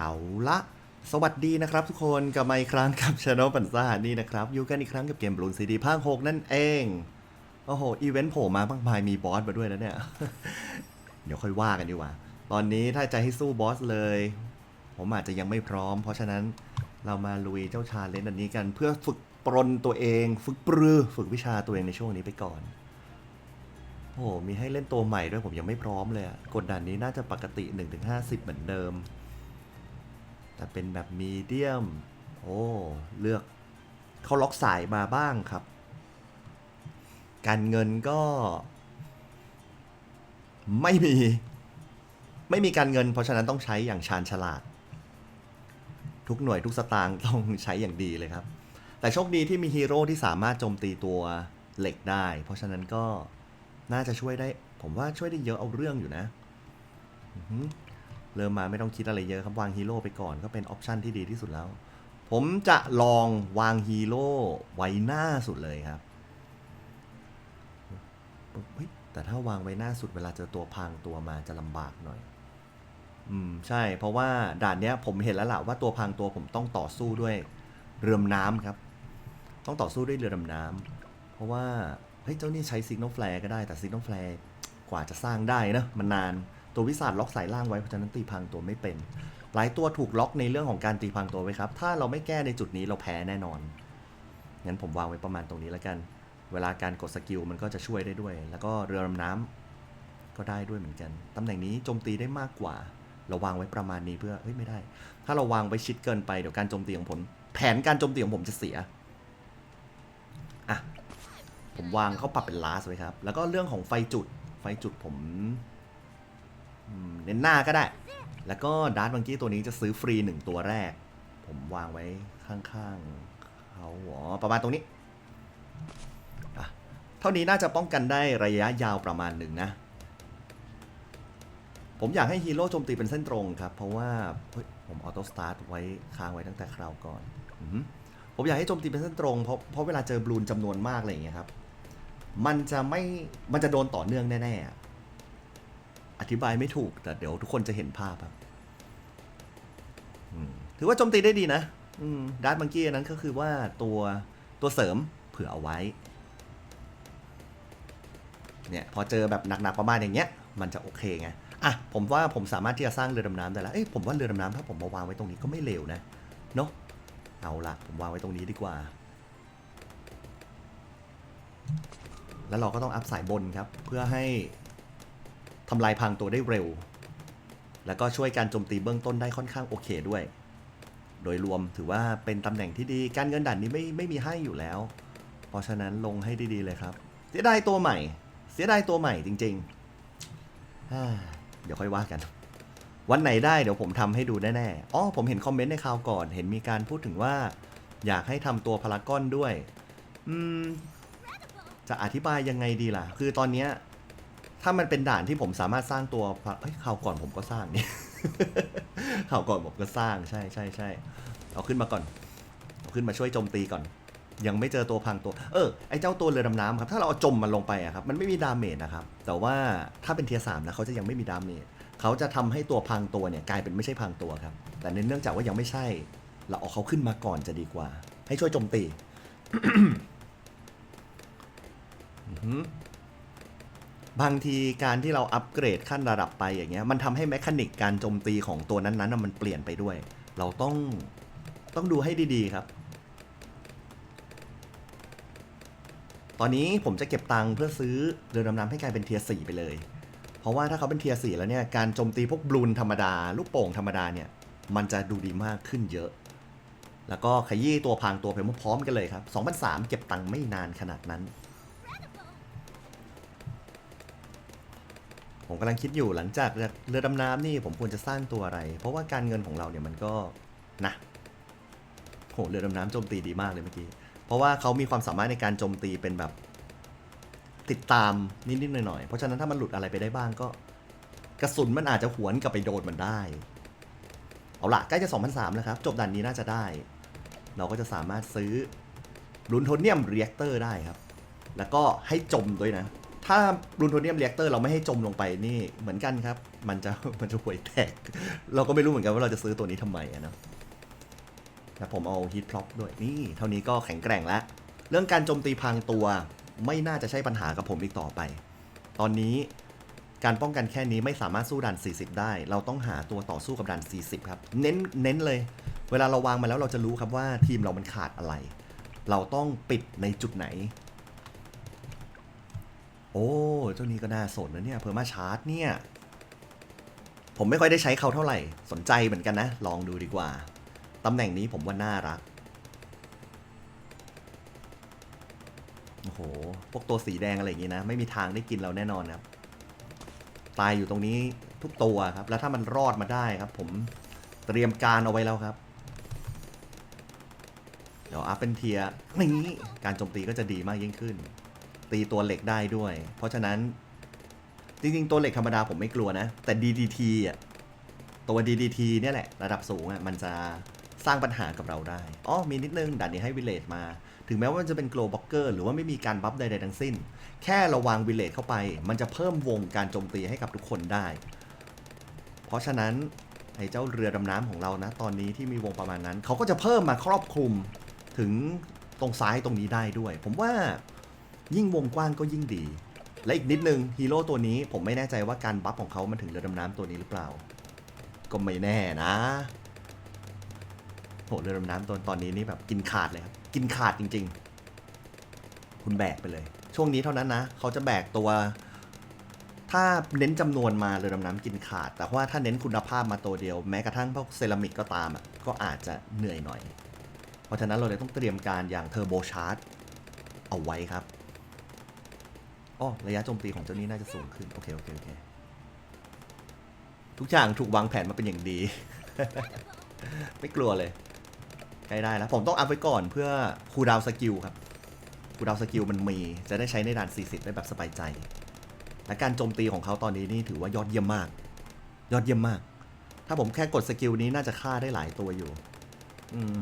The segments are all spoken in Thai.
เอาละสวัสดีนะครับทุกคนกลับมาอีกครั้งกับช anel ปันซ่านี่นะครับอยู่กันอีกครั้งกับเกมบลูนซีดีภาค6นั่นเอง โอ้โห อีเวนต์โผล่มาบ้างมายมีบอสมาด้วยนะเนี่ย เดี๋ยวค่อยว่ากันดีกว่า ตอนนี้ถ้าจะให้สู้บอสเลย ผมอาจจะยังไม่พร้อม เพราะฉะนั้นเรามาลุยเจ้าชาเลนจ์อันนี้กันเพื่อฝึกปรนตัวเอง ฝึกปรือฝึกวิชาตัวเองในช่วงนี้ไปก่อนโอ้โหมีให้เล่นตัวใหม่ด้วยผมยังไม่พร้อมเลยกดดันนี้น่าจะปกติ 1-50 เหมือนเดิม แต่เป็นแบบมีเดียม โอ้ เลือกเขาล็อกสายมาบ้างครับ การเงินก็ ไม่มี ไม่มีการเงิน เพราะฉะนั้นต้องใช้อย่างชาญฉลาด ทุกหน่วยทุกสตางค์ต้องใช้อย่างดีเลยครับ แต่โชคดีที่มีฮีโร่ที่สามารถโจมตีตัวเหล็กได้ เพราะฉะนั้นก็น่าจะช่วยได้ ผมว่าช่วยได้เยอะเอาเรื่องอยู่นะ เริ่มมาไม่ต้องคิดอะไรเยอะครับวางฮีโร่ไปก่อนก็เป็นออปชันที่ดีที่สุดแล้ว ผมจะลองวางฮีโร่ไว้หน้าสุดเลยครับแต่ถ้าวางไว้หน้าสุดเวลาเจอตัวพังตัวมาจะลำบากหน่อย อืมใช่ เพราะว่าด่านเนี้ยผมเห็นแล้วแหละว่าตัวพังตัวผมต้องต่อสู้ด้วยเรือดำน้ำครับ ต้องต่อสู้ด้วยเรือดำน้ำเพราะว่าเฮ้ยเจ้านี่ใช้ซิก n น l แฟร์ก็ได้แต่ซิก n น l แฟร์กว่าจะสร้างได้นะมันนาน ตัววิสาดล็อกสายล่างไว้เพราะฉะนั้นตีพังตัวไม่เป็น หลายตัวถูกล็อกในเรื่องของการตีพังตัวไว้ครับ ถ้าเราไม่แก้ในจุดนี้เราแพ้แน่นอน งั้นผมวางไว้ประมาณตรงนี้แล้วกัน เวลาการกดสกิลมันก็จะช่วยได้ด้วย แล้วก็เรือดำน้ำก็ได้ด้วยเหมือนกัน ตำแหน่งนี้โจมตีได้มากกว่า เราวางไว้ประมาณนี้เพื่อ เฮ้ยไม่ได้ ถ้าเราวางไว้ชิดเกินไปเดี๋ยวการโจมตีของผม แผนการโจมตีของผมจะเสีย อะ ผมวางเขาปรับเป็นลาสไว้ครับ แล้วก็เรื่องของไฟจุด ไฟจุดผม เน้นหน้าก็ได้ แล้วก็ดาร์ตบังกี้ตัวนี้จะซื้อฟรีหนึ่งตัวแรก ผมวางไว้ข้างๆเขาหัวประมาณตรงนี้ เท่านี้น่าจะป้องกันได้ระยะยาวประมาณหนึ่งนะ ผมอยากให้ฮีโร่โจมตีเป็นเส้นตรงครับ เพราะว่าผมออโต้สตาร์ทไว้ค้างไว้ตั้งแต่คราวก่อนอผมอยากให้โจมตีเป็นเส้นตรงเพราะเพราะเวลาเจอบลูนจำนวนมากอะไรอย่างเงี้ยครับ มันจะไม่ มันจะโดนต่อเนื่องแน่ๆ อธิบายไม่ถูก แต่เดี๋ยวทุกคนจะเห็นภาพครับถือว่าโจมตีได้ดีนะดาร์ตมังกี้นั้นก็คือว่าตัวตัวเสริมเผื่อเอาไว้ เนี่ยพอเจอแบบหนักๆประมาณอย่างเงี้ย มันจะโอเคไง อะผมว่าผมสามารถที่จะสร้างเรือดำน้ำได้แล้ว เอ้ยผมว่าเรือดำน้ำถ้าผมมาวางไว้ตรงนี้ก็ไม่เลวนะ เนอะเอาละผมวางไว้ตรงนี้ดีกว่า แล้วเราก็ต้องอัพสายบนครับ เพื่อให้ ทำลายพังตัวได้เร็ว แล้วก็ช่วยการโจมตีเบื้องต้นได้ค่อนข้างโอเคด้วย โดยรวมถือว่าเป็นตำแหน่งที่ดี การเงินด่นนี้ไม่ไม่มีให้อยู่แล้ว เพราะฉะนั้นลงให้ดีๆเลยครับ เสียดายตัวใหม่ เสียดายตัวใหม่จริงๆ เดี๋ยวค่อยว่ากัน วันไหนได้เดี๋ยวผมทำให้ดูแน่ๆ อ๋อผมเห็นคอมเมนต์ในคราวก่อน เห็นมีการพูดถึงว่า อยากให้ทำตัวพารากอนด้วย อืมจะอธิบายยังไงดีล่ะ คือตอนเนี้ย ถ้ามันเป็นด่านที่ผมสามารถสร้างตัวพาเอ้ยคราวก่อนผมก็สร้างนี่คราวก่อนผมก็สร้างใช่ใช่ใช่เอาขึ้นมาก่อนเอาขึ้นมาช่วยโจมตีก่อน ยังไม่เจอตัวพังตัว เออไอเจ้าตัวเรือดำน้ำครับถ้าเราเอาจมมันลงไปอะครับมันไม่มีดาเมจนะครับแต่ว่าถ้าเป็นเทียสามนะเขาจะยังไม่มีดาเมจเขาจะทำให้ตัวพังตัวเนี่ยกลายเป็นไม่ใช่พังตัวครับ แต่เนื่องจากว่ายังไม่ใช่ เราเอาเขาขึ้นมาก่อนจะดีกว่า ให้ช่วยโจมตีอือ บางทีการที่เราอัปเกรดขั้นระดับไปอย่างเงี้ยมันทำให้แมคานิกการโจมตีของตัวนั้นๆมันเปลี่ยนไปด้วย เราต้องต้องดูให้ดีๆครับ ตอนนี้ผมจะเก็บตังค์เพื่อซื้อเรือดำน้ำให้กลายเป็นเทียร์สี่ไปเลย เพราะว่าถ้าเขาเป็นเทียร์สี่แล้วเนี่ยการโจมตีพวกบลูนธรรมดา ลูกโป่งธรรมดาเนี่ยมันจะดูดีมากขึ้นเยอะ แล้วก็ขยี้ตัวพางตัวไปพร้อมกันเลยครับ 2,003 เก็บตังค์ไม่นานขนาดนั้น ผมกำลังคิดอยู่หลังจากเรือดำน้ำนี่ผมควรจะสร้างตัวอะไร เพราะว่าการเงินของเราเนี่ยมันก็นะโหเรือดำน้ำโจมตีดีมากเลยเมื่อกี้ เพราะว่าเขามีความสามารถในการโจมตีเป็นแบบ ติดตามนิดๆหน่อยๆ เพราะฉะนั้นถ้ามันหลุดอะไรไปได้บ้างก็ กระสุนมันอาจจะหวนกลับไปโดนมันได้ เอาละใกล้จะ2003แล้วครับ จบด่านนี้น่าจะได้ เราก็จะสามารถซื้อลุนโทเนียมเรียกเตอร์ได้ครับ แล้วก็ให้จมด้วยนะ ถ้ารูนโทเนียมเรียกเตอร์เราไม่ให้จมลงไปนี่เหมือนกันครับ มันจะมันจะห่วยแตก เราก็ไม่รู้เหมือนกันว่าเราจะซื้อตัวนี้ทำไมอะเนาะแต่ผมเอาฮีทพล็อปด้วยนี่เท่านี้ก็แข็งแกร่งแล้ว เรื่องการโจมตีพรางตัวไม่น่าจะใช่ปัญหากับผมอีกต่อไป ตอนนี้การป้องกันแค่นี้ไม่สามารถสู้ด่าน40 ได้ เราต้องหาตัวต่อสู้กับด่าน40 ครับ เน้นเน้นเลย เวลาเราวางมาแล้วเราจะรู้ครับว่าทีมเรามันขาดอะไร เราต้องปิดในจุดไหน โอ้เจ้านี้ก็น่าสนนะเนี่ยเพอร์มาชาร์จเนี่ย ผมไม่ค่อยได้ใช้เขาเท่าไหร่ สนใจเหมือนกันนะ ลองดูดีกว่า ตำแหน่งนี้ผมว่าน่ารัก โอ้โห พวกตัวสีแดงอะไรอย่างงี้นะ ไม่มีทางได้กินเราแน่นอนครับ ตายอยู่ตรงนี้ทุกตัวครับ แล้วถ้ามันรอดมาได้ครับ ผมเตรียมการเอาไว้แล้วครับเดี๋ยวอัพเป็นเทียร์นี้การโจมตีก็จะดีมากยิ่งขึ้น ตีตัวเหล็กได้ด้วย เพราะฉะนั้น จริงๆ ตัวเหล็กธรรมดาผมไม่กลัวนะ แต่ DDT อะตัว DDT เนี่ยแหละ ระดับสูงอะมันจะสร้างปัญหากับเราได้อ๋อมีนิดนึงด่านนี้ให้วิเลจมา ถึงแม้ว่ามันจะเป็น glow blocker หรือว่าไม่มีการบัฟใดๆทั้งสิ้น แค่เราวางวิเลจเข้าไป มันจะเพิ่มวงการโจมตีให้กับทุกคนได้ เพราะฉะนั้นไอ้เจ้าเรือดำน้ำของเรานะ ตอนนี้ที่มีวงประมาณนั้น เขาก็จะเพิ่มมาครอบคลุมถึงตรงซ้ายตรงนี้ได้ด้วย ผมว่า ยิ่งวงกว้างก็ยิ่งดี และอีกนิดนึงฮีโร่ตัวนี้ผมไม่แน่ใจว่าการบัฟของเขามันถึงเรือดำน้ำตัวนี้หรือเปล่า ก็ไม่แน่นะโหเรือดำน้ำตัวตอนนี้นี่แบบกินขาดเลยครับ กินขาดจริง ๆ คุณแบกไปเลย ช่วงนี้เท่านั้นนะ เขาจะแบกตัว ถ้าเน้นจำนวนมาเรือดำน้ำกินขาด แต่ว่าถ้าเน้นคุณภาพมาตัวเดียว แม้กระทั่งพวกเซรามิกก็ตามอะก็อาจจะเหนื่อยหน่อย เพราะฉะนั้นเราเลยต้องเตรียมการอย่างเทอร์โบชาร์จเอาไว้ครับ อ๋อระยะโจมตีของเจ้านี้น่าจะสูงขึ้น โอเคโอเคโอเคทุกอย่างถูกวางแผนมาเป็นอย่างดี ไม่กลัวเลยใกล้ได้แล้ว ผมต้องอัพไว้ก่อนเพื่อคูดาวสกิลครับคูดาวสกิลมันมี จะได้ใช้ในด่าน 40 ได้แบบสบายใจ และการโจมตีของเขาตอนนี้นี่ถือว่ายอดเยี่ยมมาก ยอดเยี่ยมมาก ถ้าผมแค่กดสกิลนี้น่าจะฆ่าได้หลายตัวอยู่ อืม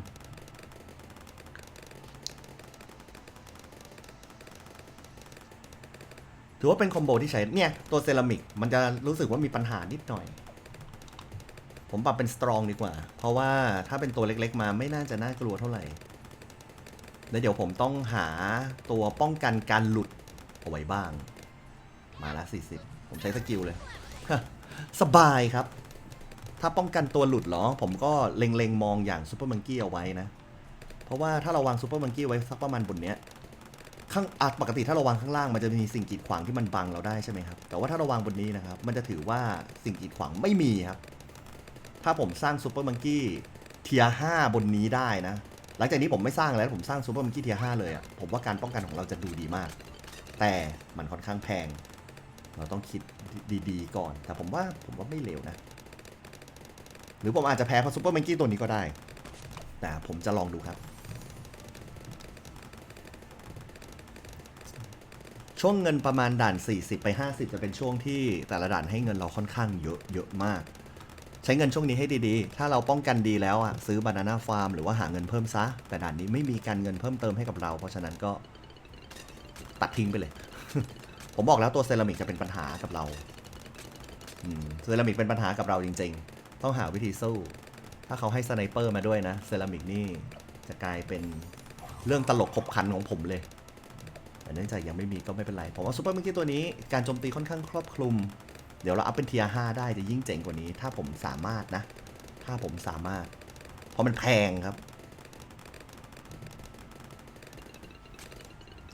ถือว่าเป็นคอมโบที่ใช้เนี่ย ตัวเซรามิกมันจะรู้สึกว่ามีปัญหานิดหน่อย ผมปรับเป็นสตรองดีกว่า เพราะว่าถ้าเป็นตัวเล็กๆมาไม่น่าจะน่ากลัวเท่าไหร่แล้วเดี๋ยวผมต้องหาตัวป้องกันการหลุดเอาไว้บ้าง มาละ40 ผมใช้สกิลเลย สบายครับ ถ้าป้องกันตัวหลุดเหรอ ผมก็เล็งๆมองอย่างซูเปอร์มังกี้เอาไว้นะ เพราะว่าถ้าเราวางซูเปอร์มังกี้ไว้สักประมาณบนเนี้ย ข้างอะปกติถ้าเราวางข้างล่างมันจะมีสิ่งกีดขวางที่มันบังเราได้ใช่ไหมครับ แต่ว่าถ้าเราวางบนนี้นะครับ มันจะถือว่าสิ่งกีดขวางไม่มีครับ ถ้าผมสร้างซูเปอร์มังกี้เทียห้าบนนี้ได้นะ หลังจากนี้ผมไม่สร้างแล้วผมสร้างซูเปอร์มังกี้เทียห้าเลยอะ่ะ ผมว่าการป้องกันของเราจะดูดีมาก แต่มันค่อนข้างแพง เราต้องคิดดีๆ ก่อน แต่ผมว่าผมว่าไม่เลวนะ หรือผมอาจจะแพ้เพราะซูเปอร์มังกี้ตัวนี้ก็ได้ แต่ผมจะลองดูครับ ช่วงเงินประมาณด่าน 40 ไป 50 จะเป็นช่วงที่แต่ละด่านให้เงินเราค่อนข้างเยอะเยอะมาก ใช้เงินช่วงนี้ให้ดีๆ ถ้าเราป้องกันดีแล้วอะซื้อบานาน่าฟาร์มหรือว่าหาเงินเพิ่มซะ แต่ด่านนี้ไม่มีการเงินเพิ่มเติมให้กับเรา เพราะฉะนั้นก็ตัดทิ้งไปเลย ผมบอกแล้วตัวเซรามิกจะเป็นปัญหากับเราเซรามิกเป็นปัญหากับเราจริง ๆ ต้องหาวิธีสู้ ถ้าเขาให้สไนเปอร์มาด้วยนะ เซรามิกนี่จะกลายเป็นเรื่องตลกขบขันของผมเลย แต่เนื่องจากยังไม่มีก็ไม่เป็นไร ผมว่าซูเปอร์เมื่อกี้ตัวนี้การโจมตีค่อนข้างครอบคลุม เดี๋ยวเราอัพเป็นเทียร์5ได้จะยิ่งเจ๋งกว่านี้ ถ้าผมสามารถนะ ถ้าผมสามารถ เพราะมันแพงครับ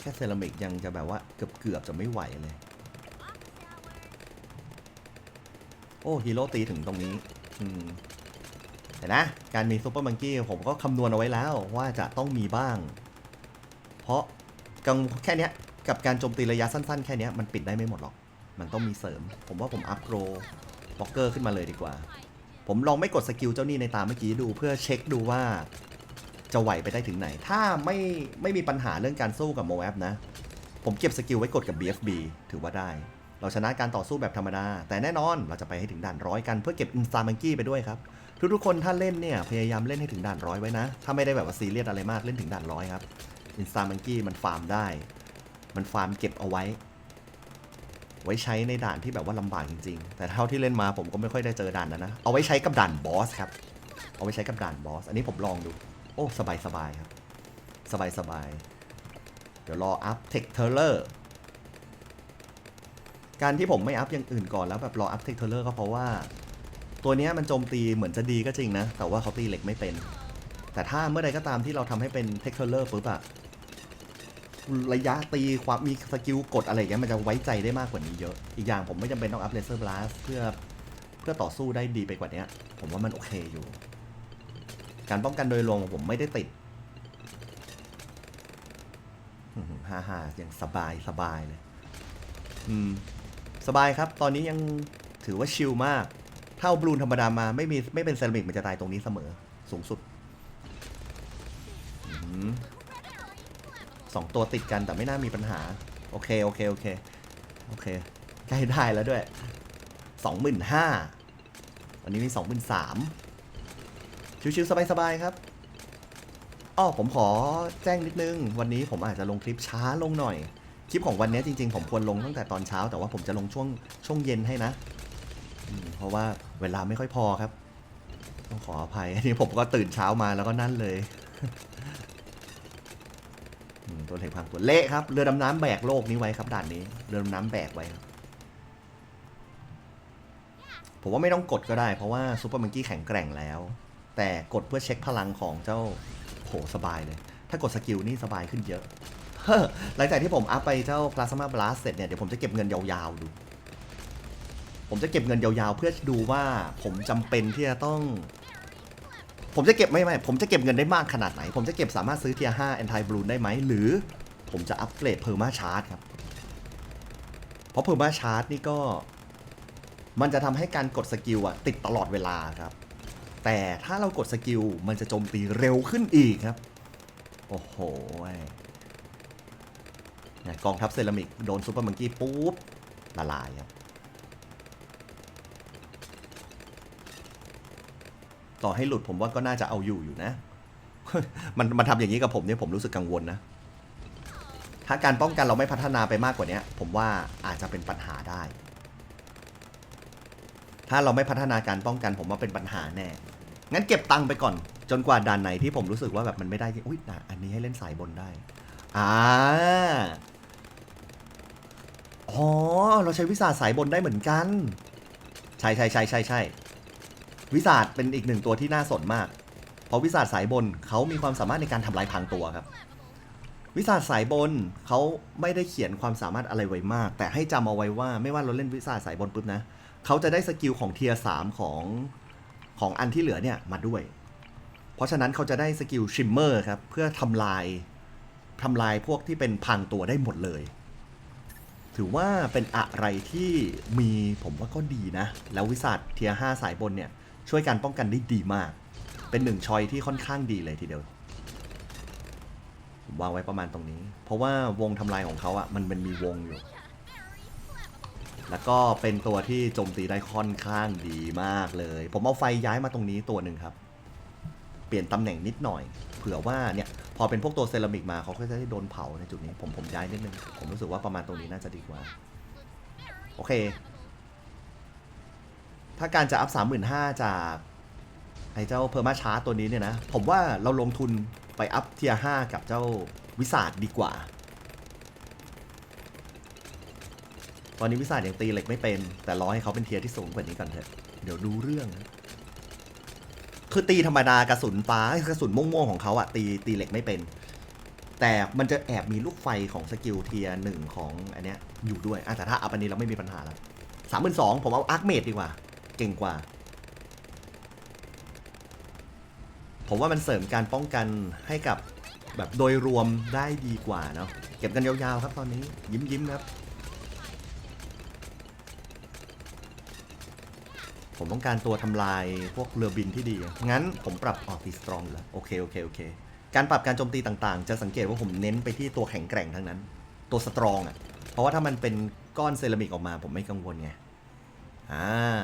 แค่เซรามิกยังจะแบบว่าเกือบเกือบจะไม่ไหวเลย โอ้ฮีโร่ตีถึงตรงนี้อืมแต่นะ การมีซูเปอร์มังกี้ผมก็คำนวณเอาไว้แล้วว่าจะต้องมีบ้าง เพราะ กังแค่เนี้ยกับการโจมตีระยะสั้นๆ แค่เนี้ยมันปิดได้ไม่หมดหรอก มันต้องมีเสริม ผมว่าผมอัพโกรบล็อกเกอร์ขึ้นมาเลยดีกว่า ผมลองไม่กดสกิลเจ้านี่ในตาเมื่อกี้ดูเพื่อเช็คดูว่าจะไหวไปได้ถึงไหน ถ้าไม่ไม่มีปัญหาเรื่องการสู้กับโมแอฟนะ ผมเก็บสกิลไว้กดกับ BFB ถือว่าได้ เราชนะการต่อสู้แบบธรรมดา แต่แน่นอนเราจะไปให้ถึงด่านร้อยกันเพื่อเก็บอินสตามังกี้ไปด้วยครับ ทุกๆคนถ้าเล่นเนี่ยพยายามเล่นให้ถึงด่านร้อยไว้นะ ถ้าไม่ได้แบบว่าซีเรียสอะไรมากเล่นถึงด่านร้อยครับ อินสตามังกี้มันฟาร์มได้ มันฟาร์มเก็บเอาไว้ ไว้ใช้ในด่านที่แบบว่าลำบากจริงๆ แต่เท่าที่เล่นมาผมก็ไม่ค่อยได้เจอด่านนั้นนะ เอาไว้ใช้กับด่านบอสครับ เอาไว้ใช้กับด่านบอส อันนี้ผมลองดู โอ้สบายสบายครับ สบายสบาย เดี๋ยวรออัพเทคเทเลอร์ การที่ผมไม่อัพอย่างอื่นก่อนแล้วแบบรออัพเทคเทเลอร์ก็เพราะว่า ตัวนี้มันโจมตีเหมือนจะดีก็จริงนะ แต่ว่าเขาตีเหล็กไม่เป็นแต่ถ้าเมื่อใดก็ตามที่เราทำให้เป็นเทคเทเลอร์ปุ๊บอะ ระยะตีความมีสกิลกดอะไรอย่างเงี้ยมันจะไว้ใจได้มากกว่านี้เยอะ อีกอย่างผมไม่จำเป็นต้องอัพเลเซอร์บลัสเพื่อเพื่อต่อสู้ได้ดีไปกว่านี้ผมว่ามันโอเคอยู่ การป้องกันโดยรวมผมไม่ได้ติดฮ่าฮ่าอย่างสบายสบายเลย อืม สบายครับ ตอนนี้ยังถือว่าชิลมากถ้าเอาบลูนธรรมดามาไม่มีไม่เป็นเซรามิกมันจะตายตรงนี้เสมอ สูงสุดอืม สองตัวติดกันแต่ไม่น่ามีปัญหา โอเค โอเค โอเค โอเค ใกล้ได้แล้วด้วยสองหมื่นห้าวันนี้มีสองหมื่นสามชิวๆสบายๆครับอ้อผมขอแจ้งนิดนึง วันนี้ผมอาจจะลงคลิปช้าลงหน่อย คลิปของวันนี้จริงๆ ผมควรลงตั้งแต่ตอนเช้า แต่ว่าผมจะลงช่วงช่วงเย็นให้นะเพราะว่าเวลาไม่ค่อยพอครับ ต้องขออภัยอันนี้ผมก็ตื่นเช้ามาแล้วก็นั่นเลย ตัวเห็นพังตัวเละครับเรือดำน้ำแบกโลกนี้ไว้ครับด่านนี้เรือดำน้ำแบกไว้ครับผมว่าไม่ต้องกดก็ได้ เพราะว่าซูเปอร์มังกี้แข็งแกร่งแล้ว แต่กดเพื่อเช็คพลังของเจ้าโหสบายเลย ถ้ากดสกิลนี่สบายขึ้นเยอะหลังจากที่ผมอัพไปเจ้า Plasma Blast เสร็จเนี่ยเดี๋ยวผมจะเก็บเงินยาวๆดู ผมจะเก็บเงินยาวๆ เพื่อดูว่าผมจำเป็นที่จะต้อง ผมจะเก็บไม่ไม่ผมจะเก็บเงินได้มากขนาดไหน ผมจะเก็บสามารถซื้อเทียร์5 Anti Balloon ได้ไหม หรือผมจะอัปเกรด Perma Charge ครับ เพราะ Perma Charge นี่ก็ มันจะทำให้การกดสกิลอะติดตลอดเวลาครับ แต่ถ้าเรากดสกิลมันจะโจมตีเร็วขึ้นอีกครับ โอ้โหเนี่ยกองทัพเซรามิกโดนซูเปอร์มังกี้ปุ๊บละลายครับ ต่อให้หลุดผมว่าก็น่าจะเอาอยู่อยู่นะ มันมันทำอย่างนี้กับผมเนี่ยผมรู้สึกกังวลนะ ถ้าการป้องกันเราไม่พัฒนาไปมากกว่านี้ผมว่าอาจจะเป็นปัญหาได้ ถ้าเราไม่พัฒนาการป้องกัน ผมว่าเป็นปัญหาแน่ งั้นเก็บตังค์ไปก่อน จนกว่าด่านไหนที่ผมรู้สึกว่าแบบมันไม่ได้อุ้ยด่านอันนี้ให้เล่นสายบนได้ อ่าอ๋อ เราใช้วิสาสายบนได้เหมือนกัน ใช่ใช่ใช่ใช่ใช่ วิสาดเป็นอีกหนึ่งตัวที่น่าสนมาก เพราะวิสาดสายบนเขามีความสามารถในการทำลายพรางตัวครับ วิสาดสายบนเขาไม่ได้เขียนความสามารถอะไรไว้มาก แต่ให้จำเอาไว้ว่าไม่ว่าเราเล่นวิสาดสายบนปุ๊บนะเขาจะได้สกิลของเทียสามของของอันที่เหลือเนี่ยมาด้วย เพราะฉะนั้นเขาจะได้สกิลชิมเมอร์ครับเพื่อทำลายทำลายพวกที่เป็นพรางตัวได้หมดเลย ถือว่าเป็นอะไรที่มีผมว่าก็ดีนะ แล้ววิสัทเทียห้าสายบนเนี่ย ช่วยการป้องกันได้ดีมาก เป็นหนึ่งชอยที่ค่อนข้างดีเลยทีเดียววางไว้ประมาณตรงนี้ เพราะว่าวงทำลายของเขาอะมันมันมีวงอยู่ แล้วก็เป็นตัวที่โจมตีได้ค่อนข้างดีมากเลย ผมเอาไฟย้ายมาตรงนี้ตัวหนึ่งครับ เปลี่ยนตำแหน่งนิดหน่อย เผื่อว่าเนี่ยพอเป็นพวกตัวเซรามิกมาเขาก็จะได้โดนเผาในจุดนี้ ผมผมย้ายนิดนึง ผมรู้สึกว่าประมาณตรงนี้น่าจะดีกว่า โอเค ถ้าการจะอัพสามหมื่นห้าจากไอ้เจ้าเพอร์มาชาร์ตัวนี้เนี่ยนะ ผมว่าเราลงทุนไปอัพเทียห้ากับเจ้าวิสาดดีกว่า ตอนนี้วิสาดยังตีเหล็กไม่เป็น แต่รอให้เขาเป็นเทียร์ที่สูงกว่านี้ก่อนเถอะ เดี๋ยวดูเรื่อง คือตีธรรมดากระสุนฟ้ากระสุนม่วงๆของเขาอะตีตีเหล็กไม่เป็น แต่มันจะแอบมีลูกไฟของสกิลเทียหนึ่งของอันเนี้ยอยู่ด้วยอะแต่ถ้าอัพอันนี้เราไม่มีปัญหาแล้วสามหมื่นสองผมเอาอาร์คเมดดีกว่า ก่งกว่า ผมว่ามันเสริมการป้องกันให้กับแบบโดยรวมได้ดีกว่าเนาะเก็บกันยาวๆครับตอนนี้ยิ้มยิ้มๆครับผมต้องการตัวทำลายพวกเรือบินที่ดี งั้นผมปรับออกตีสตรองแล้ว โอเค โอเค โอเค การปรับการโจมตีต่างๆ จะสังเกตว่าผมเน้นไปที่ตัวแข็งแกร่งทั้งนั้น ตัวสตรองอะ เพราะว่าถ้ามันเป็นก้อนเซรามิกออกมาผมไม่กังวลไง อ่า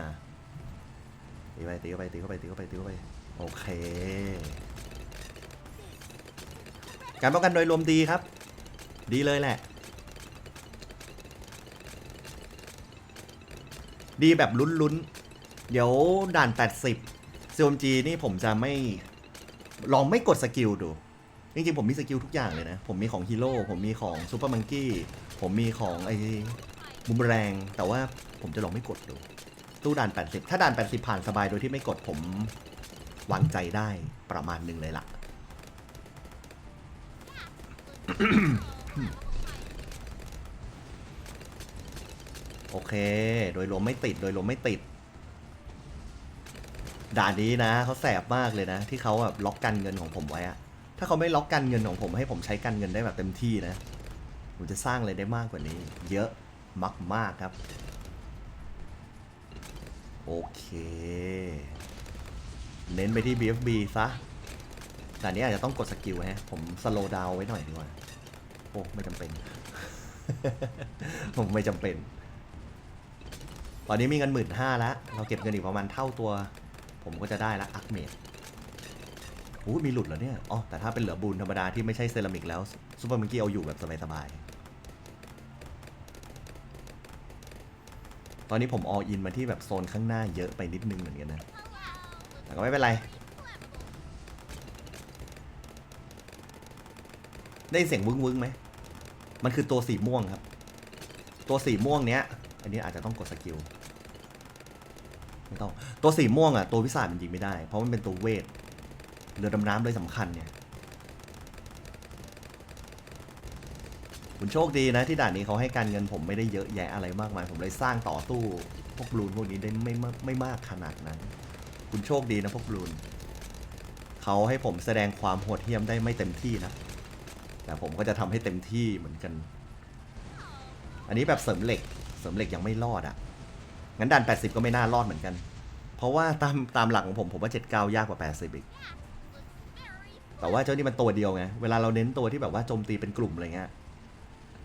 ตีไปตีเข้าไปตีเข้าไปตีเข้าไปตีเข้าไปโอเค การป้องกันโดยรวมดีครับ ดีเลยแหละ ดีแบบลุ้นๆ เดี๋ยวด่าน 80 CMG นี่ผมจะไม่ ลองไม่กดสกิลดู จริงๆ ผมมีสกิลทุกอย่างเลยนะ ผมมีของฮีโร่ผมมีของซูเปอร์มังกี้ผมมีของไอ้บุมแรงแต่ว่าผมจะลองไม่กดดู ตู้ด่าน 80 ถ้าด่าน 80 ผ่านสบายโดยที่ไม่กดผมวางใจได้ประมาณหนึ่งเลยล่ะ โอเค โดยรวมไม่ติด โดยรวมไม่ติด ด่านนี้นะเขาแสบมากเลยนะ ที่เขาแบบล็อกกันเงินของผมไว้อะถ้าเขาไม่ล็อกกันเงินของผมให้ผมใช้กันเงินได้แบบเต็มที่นะ ผมจะสร้างอะไรได้มากกว่านี้ เยอะมากๆครับ โอเค เน้นไปที่ BFB ซะ แต่อันนี้อาจจะต้องกดสกิลฮะ ผมสโลว์ดาวไว้หน่อยดีกว่า โอ้ ไม่จำเป็น ผมไม่จำเป็น ตอนนี้มีเงินหมื่นห้าแล้ว เราเก็บเงินอีกประมาณเท่าตัว ผมก็จะได้ละอักเมดโอ้มีหลุดเหรอเนี่ย อ๋อ แต่ถ้าเป็นเหลือบูนธรรมดาที่ไม่ใช่เซรามิกแล้วซูเปอร์มังกี้เอาอยู่แบบสบายๆ ตอนนี้ผมอออินมาที่แบบโซนข้างหน้าเยอะไปนิดนึงเหมือนกันนะ แต่ก็ไม่เป็นไร ได้เสียงวึ้งวึ้งๆไหม มันคือตัวสีม่วงครับ ตัวสีม่วงเนี้ย อันนี้อาจจะต้องกดสกิล ไม่ต้อง ตัวสีม่วงอะ ตัววิสามันยิงไม่ได้ เพราะมันเป็นตัวเวท เรือดำน้ำเลยสำคัญเนี่ย คุณโชคดีนะที่ด่านนี้เขาให้การเงินผมไม่ได้เยอะแยะอะไรมากมาย ผมเลยสร้างต่อสู้พวกบลูนพวกนี้ได้ไม่มากไม่มากขนาดนั้น คุณโชคดีนะพวกบลูนเขาให้ผมแสดงความโหดเหี้ยมได้ไม่เต็มที่นะแต่ผมก็จะทำให้เต็มที่เหมือนกัน อันนี้แบบเสริมเหล็ก เสริมเหล็กยังไม่รอดอะ่ะงั้นด่าน 80 ก็ไม่น่ารอดเหมือนกัน เพราะว่าตามตามหลักของผมผมว่า 79 ยากกว่า 80 อีก แต่ว่าเจ้านี่มันตัวเดียวไง เวลาเราเน้นตัวที่แบบว่าโจมตีเป็นกลุ่มอะไรเงี้ย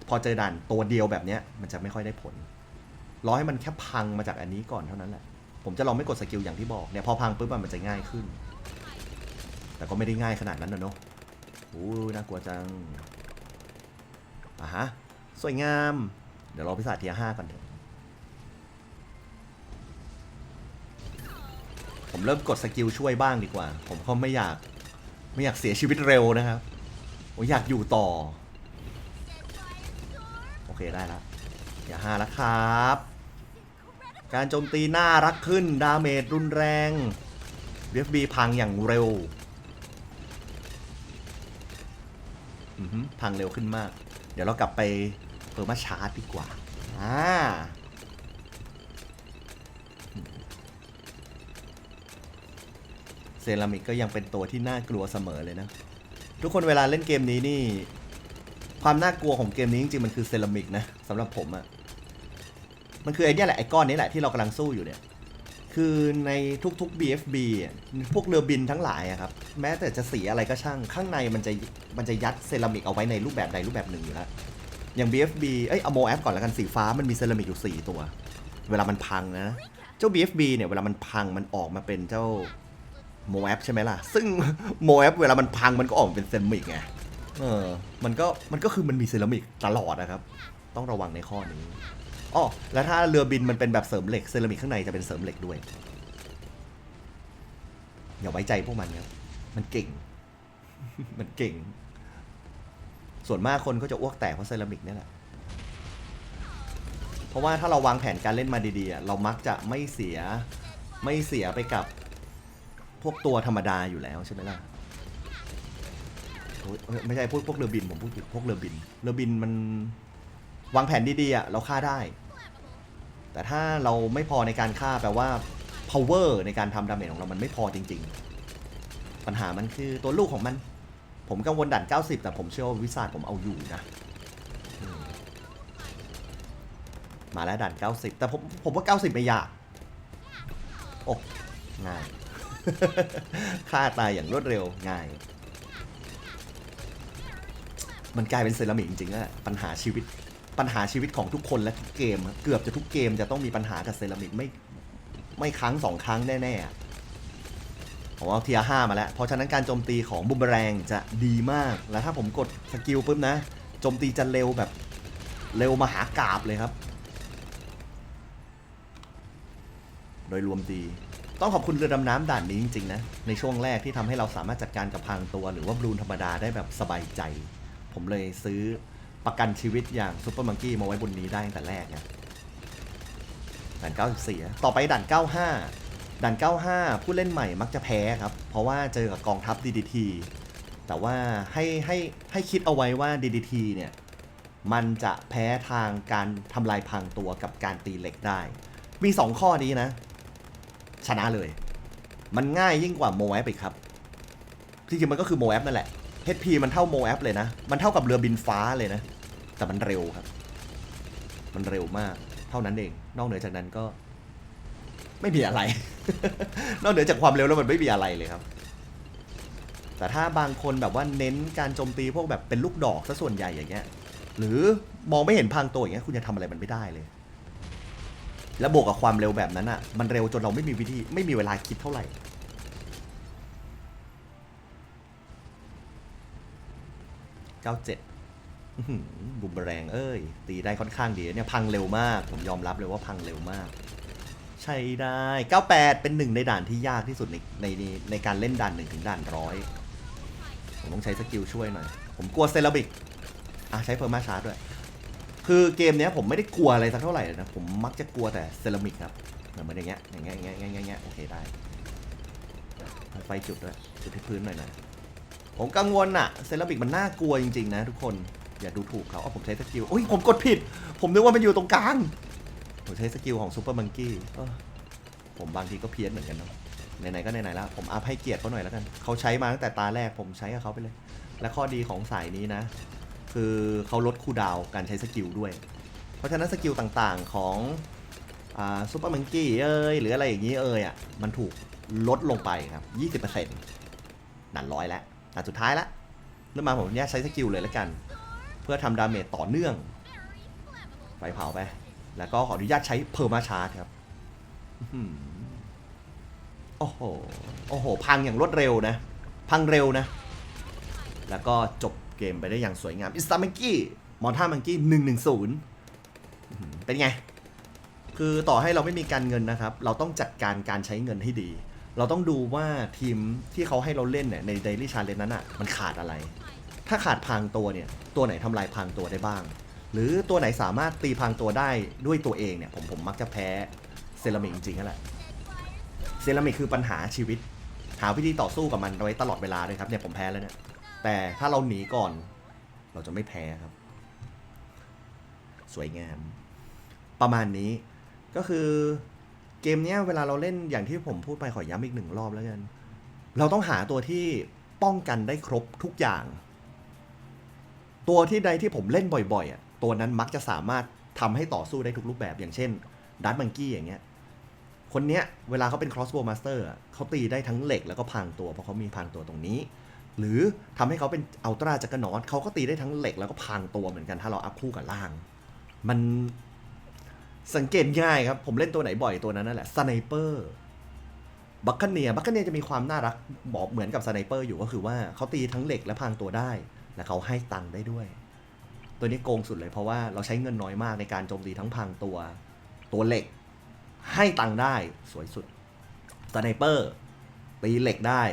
พอเจอด่านตัวเดียวแบบเนี้ยมันจะไม่ค่อยได้ผลรอให้มันแค่พังมาจากอันนี้ก่อนเท่านั้นแหละ ผมจะลองไม่กดสกิลอย่างที่บอกเนี่ยพอพังปุ๊บมันจะง่ายขึ้น แต่ก็ไม่ได้ง่ายขนาดนั้นนะเนอะโอ้น่ากลัวจังอะฮะ สวยงาม เดี๋ยวรอพิศาจเทียห้าก่อนเถอะ ผมเริ่มกดสกิลช่วยบ้างดีกว่า ผมก็ไม่อยาก ไม่อยากเสียชีวิตเร็วนะครับ ผมอยากอยู่ต่อ ได้แล้วอย่าห้าแล้วครับ การโจมตีน่ารักขึ้น ดาเมจรุนแรง BFB พังอย่างเร็วพังเร็วขึ้นมาก เดี๋ยวเรากลับไปเพิ่มมาชาร์จดีกว่าอ่าเซรามิกก็ยังเป็นตัวที่น่ากลัวเสมอเลยนะ ทุกคนเวลาเล่นเกมนี้นี่ ความน่ากลัวของเกมนี้จริงๆมันคือเซรามิกนะสำหรับผมอะมันคือไอ้นี่แหละไอ้ก้อนนี้แหละที่เรากำลังสู้อยู่เนี่ย คือในทุกๆ BFB พวกเรือบินทั้งหลายอะครับ แม้แต่จะสีอะไรก็ช่าง ข้างในมันจะมันจะยัดเซรามิกเอาไว้ในรูปแบบใดรูปแบบหนึ่งอยู่แล้ว อย่าง BFB เอ้ยเอาโมแอปก่อนแล้วกันสีฟ้ามันมีเซรามิกอยู่ 4 ตัว เวลามันพังนะ เจ้า BFB เนี่ยเวลามันพังมันออกมาเป็นเจ้าโมแอปใช่ไหมล่ะ ซึ่งโมแอปเวลามันพังมันก็ออกมาเป็นเซรามิกไง เออ มันก็มันก็คือมันมีเซรามิกตลอดนะครับ ต้องระวังในข้อนี้อ๋อแล้วถ้าเรือบินมันเป็นแบบเสริมเหล็กเซรามิกข้างในจะเป็นเสริมเหล็กด้วย อย่าไว้ใจพวกมันครับ มันเก่ง มันเก่ง ส่วนมากคนก็จะอ้วกแตกเพราะเซรามิกนี่แหละ เพราะว่าถ้าเราวางแผนการเล่นมาดีๆ เรามักจะไม่เสียไม่เสียไปกับพวกตัวธรรมดาอยู่แล้วใช่ไหมล่ะ โอ๊ยเอ้ยไม่ใช่พวกพวกเรือบินผมพูดถึงพวกเรือบิน เรือบินมันวางแผนดีๆอะเราฆ่าได้ แต่ถ้าเราไม่พอในการฆ่าแปลว่า power ในการทำดาเมจของเรามันไม่พอจริง ๆ ปัญหามันคือตัวลูกของมัน ผมกังวลด่าน 90 แต่ผมเชื่อว่าวิสาทผมเอาอยู่นะอืมมาแล้วด่าน 90 แต่ผมผมว่า 90 ไม่ยาก โอ้ ง่าย ฆ่าตายอย่างรวดเร็วง่าย มันกลายเป็นเซรามิกจริงๆอะปัญหาชีวิตปัญหาชีวิตของทุกคนและทุกเกมอะเกือบจะทุกเกมจะต้องมีปัญหากับเซรามิกไม่ไม่ครั้งสองครั้งแน่ๆอะผมเอาเทียห้ามาแล้ว เพราะฉะนั้นการโจมตีของบุมเบแรงจะดีมาก แล้วถ้าผมกดสกิลปุ๊บนะ โจมตีจะเร็วแบบเร็วมหากราบเลยครับ โดยรวมดี ต้องขอบคุณเรือดำน้ำด่านนี้จริงๆนะ ในช่วงแรกที่ทำให้เราสามารถจัดการกับพรางตัว หรือว่าบลูนธรรมดาได้แบบสบายใจ ผมเลยซื้อประกันชีวิตอย่างซูเปอร์มังกี้มาไว้บนนี้ได้ตั้งแต่แรกไงด่าน94อะต่อไปด่าน 95 ด่าน 95 ผู้เล่นใหม่มักจะแพ้ครับ เพราะว่าเจอกับกองทัพ DDT แต่ว่าให้ให้ให้คิดเอาไว้ว่า DDT เนี่ยมันจะแพ้ทางการทำลายพรางตัวกับการตีเหล็กได้ มี 2 ข้อนี้นะ ชนะเลย มันง่ายยิ่งกว่าโมแอปอีกครับ ที่จริงมันก็คือโมแอปนั่นแหละ HP มันเท่าโมแอปเลยนะ มันเท่ากับเรือบินฟ้าเลยนะ แต่มันเร็วครับ มันเร็วมาก เท่านั้นเอง นอกเหนือจากนั้นก็ ไม่มีอะไร นอกเหนือจากความเร็วแล้วมันไม่มีอะไรเลยครับ แต่ถ้าบางคนแบบว่าเน้นการโจมตีพวกแบบเป็นลูกดอกซะส่วนใหญ่อย่างเงี้ย หรือมองไม่เห็นพรางตัวอย่างเงี้ยคุณจะทำอะไรมันไม่ได้เลย แล้วบวกกับความเร็วแบบนั้นอะ มันเร็วจนเราไม่มีวิธีไม่มีเวลาคิดเท่าไหร่ 97บุมแรงเอ้ย ตีได้ค่อนข้างดีเนี่ยพังเร็วมาก ผมยอมรับเลยว่าพังเร็วมาก ใช่ได้ 98 เป็นหนึ่งในด่านที่ยากที่สุดในในในการเล่นด่านหนึ่งถึงด่านร้อยผมต้องใช้สกิลช่วยหน่อย ผมกลัวเซราบิกอะใช้เพอร์มาชาร์ดด้วย คือเกมเนี้ยผมไม่ได้กลัวอะไรสักเท่าไหร่นะ ผมมักจะกลัวแต่เซรามิกครับเหมือนอย่างเงี้ยอย่างเงี้ยอย่างเงี้ยอย่างเงี้ยอย่างเงี้ยโอเคได้ ไฟจุดด้วยจุดที่พื้นหน่อยนะ ผมกังวลอะเซรามิกมันน่ากลัวจริงๆนะทุกคน อย่าดูถูกเขาเอาผมใช้สกิลโอ้ยผมกดผิด ผมนึกว่ามันอยู่ตรงกลาง ผมใช้สกิลของซูเปอร์มังกี้ผมบางทีก็เพี้ยนเหมือนกันเนาะไหนๆก็ไหนๆแล้ว ผมอัพให้เกียรติเขาหน่อยแล้วกัน เขาใช้มาตั้งแต่ตาแรกผมใช้กับเขาไปเลย และข้อดีของสายนี้นะ คือเขาลดคูดาวการใช้สกิลด้วย เพราะฉะนั้นสกิลต่างๆของซูเปอร์มังกี้เอ้ยหรืออะไรอย่างนี้เอ้ยอะมันถูกลดลงไปครับ 20%หนันร้อยแล้ว หนันสุดท้ายแล้วเริ่มมาผมเนี่ยใช้สกิลเลยแล้วกัน เพื่อทำดาเมจต่อเนื่องไฟเผาไป แล้วก็ขออนุญาตใช้เพอร์มาชาร์จครับโอ้โห โอ้โห พังอย่างรวดเร็วนะ พังเร็วนะ แล้วก็จบเกมไปได้อย่างสวยงาม อิสตามังกี้ มอนท่ามังกี้หนึ่งหนึ่งศูนย์เป็นไง คือต่อให้เราไม่มีการเงินนะครับ เราต้องจัดการการใช้เงินให้ดี เราต้องดูว่าทีมที่เขาให้เราเล่นเนี่ยใน Daily Challenge นั้นอะมันขาดอะไร ถ้าขาดพรางตัวเนี่ยตัวไหนทำลายพรางตัวได้บ้าง หรือตัวไหนสามารถตีพรางตัวได้ด้วยตัวเองเนี่ยผมผมมักจะแพ้เซรามิกจริงๆนั่นแหละเซรามิกคือปัญหาชีวิต หาวิธีต่อสู้กับมันไว้ตลอดเวลาเลยครับเนี่ยผมแพ้แล้วเนี่ยแต่ถ้าเราหนีก่อน เราจะไม่แพ้ครับ สวยงาม ประมาณนี้ก็คือ เกมเนี้ยเวลาเราเล่นอย่างที่ผมพูดไปขอย้ำอีกหนึ่งรอบแล้วกัน เราต้องหาตัวที่ป้องกันได้ครบทุกอย่าง ตัวที่ใดที่ผมเล่นบ่อยๆอะตัวนั้นมักจะสามารถทำให้ต่อสู้ได้ทุกรูปแบบอย่างเช่นดัตมังกี้อย่างเงี้ยคนเนี้ยเวลาเขาเป็น crossbow master เขาตีได้ทั้งเหล็กแล้วก็พรางตัวเพราะเขามีพรางตัวตรงนี้ หรือทำให้เขาเป็นอัลตร้าจักรนอตเขาก็ตีได้ทั้งเหล็กแล้วก็พรางตัวเหมือนกันถ้าเราอัพคู่กับล่าง มัน สังเกตง่ายครับ ผมเล่นตัวไหนบ่อยตัวนั้นนั่นแหละสไนเปอร์บัคคเนียบัคคเนียจะมีความน่ารักบอกเหมือนกับสไนเปอร์อยู่ก็คือว่าเขาตีทั้งเหล็กและพรางตัวได้ และเขาให้ตังค์ได้ด้วย ตัวนี้โกงสุดเลยเพราะว่าเราใช้เงินน้อยมากในการโจมตีทั้งพรางตัวตัวเหล็ก ให้ตังค์ได้สวยสุดสไนเปอร์ตีเหล็กได้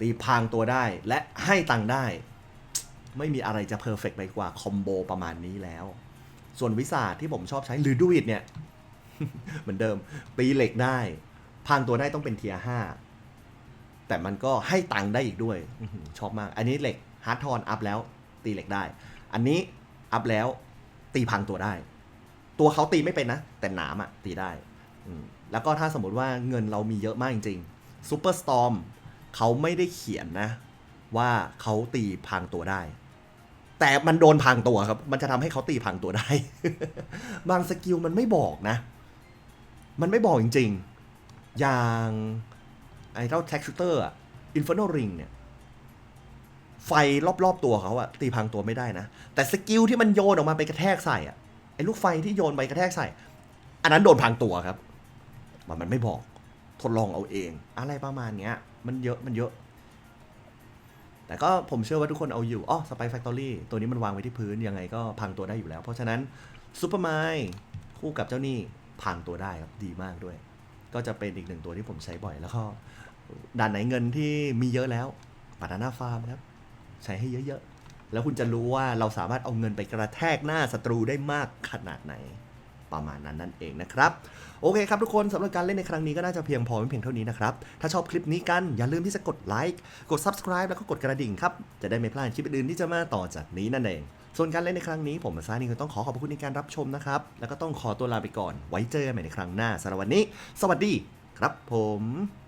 ตีพรางตัวได้ และให้ตังค์ได้ ไม่มีอะไรจะเพอร์เฟกไปกว่าคอมโบประมาณนี้แล้ว ส่วนวิสาที่ผมชอบใช้หรือดูอิดเนี่ย เหมือนเดิมตีเหล็กได้พรางตัวได้ต้องเป็นเทียห้าแต่มันก็ให้ตังค์ได้อีกด้วยชอบมาก อันนี้เหล็กฮาร์ดทอนอัพแล้ว ตีเหล็กได้ อันนี้อัพแล้วตีพรางตัวได้ ตัวเขาตีไม่เป็นนะ แต่หนามอะตีได้แล้วก็ถ้าสมมติว่าเงินเรามีเยอะมากจริงๆซูเปอร์สตอมเขาไม่ได้เขียนนะ ว่าเขาตีพรางตัวได้ แต่มันโดนพรางตัวครับ มันจะทำให้เขาตีพรางตัวได้ บางสกิลมันไม่บอกนะ มันไม่บอกจริง ๆ อย่างไอ้เจ้าแท็กชูเตอร์อินฟ r น a ริงเนี่ย ไฟรอบๆตัวเขาอะตีพังตัวไม่ได้นะ แต่สกิลที่มันโยนออกมาไปกระแทกใส่อะไอ้ลูกไฟที่โยนไปกระแทกใส่ อันนั้นโดนพังตัวครับ มันมันไม่บอก ทดลองเอาเอง อะไรประมาณเนี้ย มันเยอะมันเยอะ แต่ก็ผมเชื่อว่าทุกคนเอาอยู่อ๋อสไปแฟคทอรี่ตัวนี้มันวางไว้ที่พื้นยังไงก็พังตัวได้อยู่แล้ว เพราะฉะนั้นซูเปอร์ไมล์คู่กับเจ้านี่พังตัวได้ครับดีมากด้วย ก็จะเป็นอีกหนึ่งตัวที่ผมใช้บ่อยแล้วก็ด่านไหนเงินที่มีเยอะแล้วปานาน่าฟาร์มครับ ใช้ให้เยอะๆ แล้วคุณจะรู้ว่าเราสามารถเอาเงินไปกระแทกหน้าศัตรูได้มากขนาดไหน ประมาณนั้นนั่นเองนะครับโอเคครับทุกคนสำหรับการเล่นในครั้งนี้ก็น่าจะเพียงพอเป็นเพียงเท่านี้นะครับ ถ้าชอบคลิปนี้กันอย่าลืมที่จะกดไลค์กด Subscribe แล้วก็กดกระดิ่งครับ จะได้ไม่พลาดคลิปอื่นที่จะมาต่อจากนี้นั่นเอง ส่วนการเล่นในครั้งนี้ผมมาซานี่ก็ต้องขอขอบคุณในการรับชมนะครับ แล้วก็ต้องขอตัวลาไปก่อนไว้เจอกันใหม่ในครั้งหน้าสำหรับวันนี้ สวัสดีครับผม